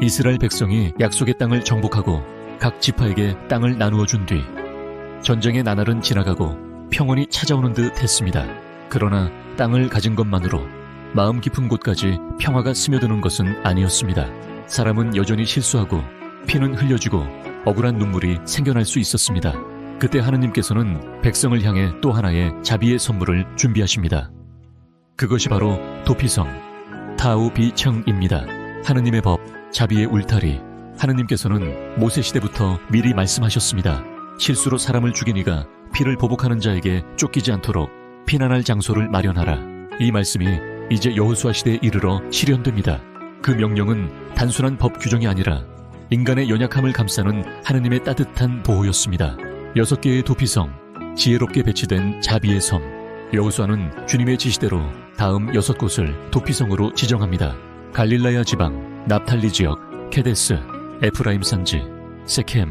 이스라엘 백성이 약속의 땅을 정복하고 각 지파에게 땅을 나누어 준 뒤 전쟁의 나날은 지나가고 평온이 찾아오는 듯 했습니다. 그러나 땅을 가진 것만으로 마음 깊은 곳까지 평화가 스며드는 것은 아니었습니다. 사람은 여전히 실수하고 피는 흘려지고 억울한 눈물이 생겨날 수 있었습니다. 그때 하느님께서는 백성을 향해 또 하나의 자비의 선물을 준비하십니다. 그것이 바로 도피성, 타우비청입니다. 하느님의 법, 자비의 울타리. 하느님께서는 모세 시대부터 미리 말씀하셨습니다. 실수로 사람을 죽인 이가 피를 보복하는 자에게 쫓기지 않도록 피난할 장소를 마련하라. 이 말씀이 이제 여호수아 시대에 이르러 실현됩니다. 그 명령은 단순한 법 규정이 아니라 인간의 연약함을 감싸는 하느님의 따뜻한 보호였습니다. 여섯 개의 도피성, 지혜롭게 배치된 자비의 섬. 여호수아는 주님의 지시대로 다음 여섯 곳을 도피성으로 지정합니다. 갈릴라야 지방, 납탈리 지역, 케데스, 에프라임 산지, 세켐,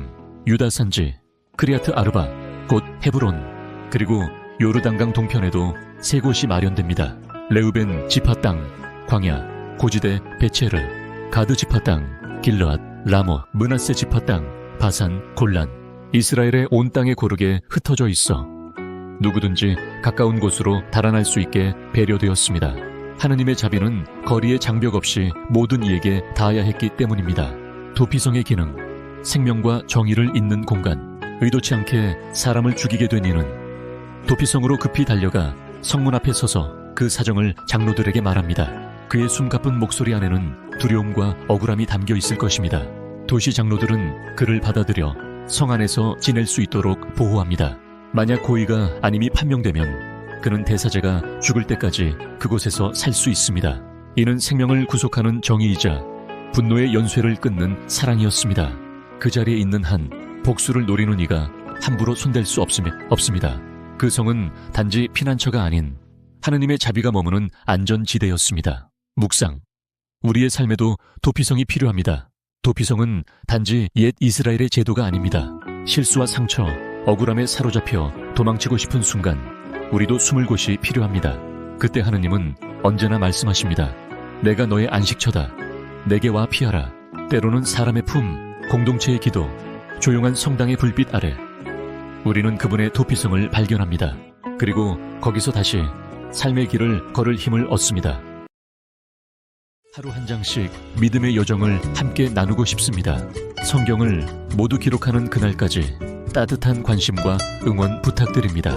유다 산지, 크리아트 아르바, 곧 헤브론, 그리고 요르단강 동편에도 세 곳이 마련됩니다. 레우벤 지파 땅, 광야, 고지대 베체르, 가드 지파 땅, 길르앗, 라모, 문하세 지파 땅, 바산, 골란. 이스라엘의 온 땅에 고르게 흩어져 있어 누구든지 가까운 곳으로 달아날 수 있게 배려되었습니다. 하느님의 자비는 거리의 장벽 없이 모든 이에게 닿아야 했기 때문입니다. 도피성의 기능, 생명과 정의를 잇는 공간, 의도치 않게 사람을 죽이게 된 이는 도피성으로 급히 달려가 성문 앞에 서서 그 사정을 장로들에게 말합니다. 그의 숨가쁜 목소리 안에는 두려움과 억울함이 담겨 있을 것입니다. 도시 장로들은 그를 받아들여 성 안에서 지낼 수 있도록 보호합니다. 만약 고의가 아님이 판명되면 그는 대사제가 죽을 때까지 그곳에서 살 수 있습니다. 이는 생명을 구속하는 정의이자 분노의 연쇄를 끊는 사랑이었습니다. 그 자리에 있는 한 복수를 노리는 이가 함부로 손댈 수 없으며, 없습니다. 그 성은 단지 피난처가 아닌 하느님의 자비가 머무는 안전지대였습니다. 묵상. 우리의 삶에도 도피성이 필요합니다. 도피성은 단지 옛 이스라엘의 제도가 아닙니다. 실수와 상처, 억울함에 사로잡혀 도망치고 싶은 순간 우리도 숨을 곳이 필요합니다. 그때 하느님은 언제나 말씀하십니다. 내가 너의 안식처다. 내게 와 피하라. 때로는 사람의 품, 공동체의 기도, 조용한 성당의 불빛 아래 우리는 그분의 도피성을 발견합니다. 그리고 거기서 다시 삶의 길을 걸을 힘을 얻습니다. 하루 한 장씩 믿음의 여정을 함께 나누고 싶습니다. 성경을 모두 기록하는 그날까지 따뜻한 관심과 응원 부탁드립니다.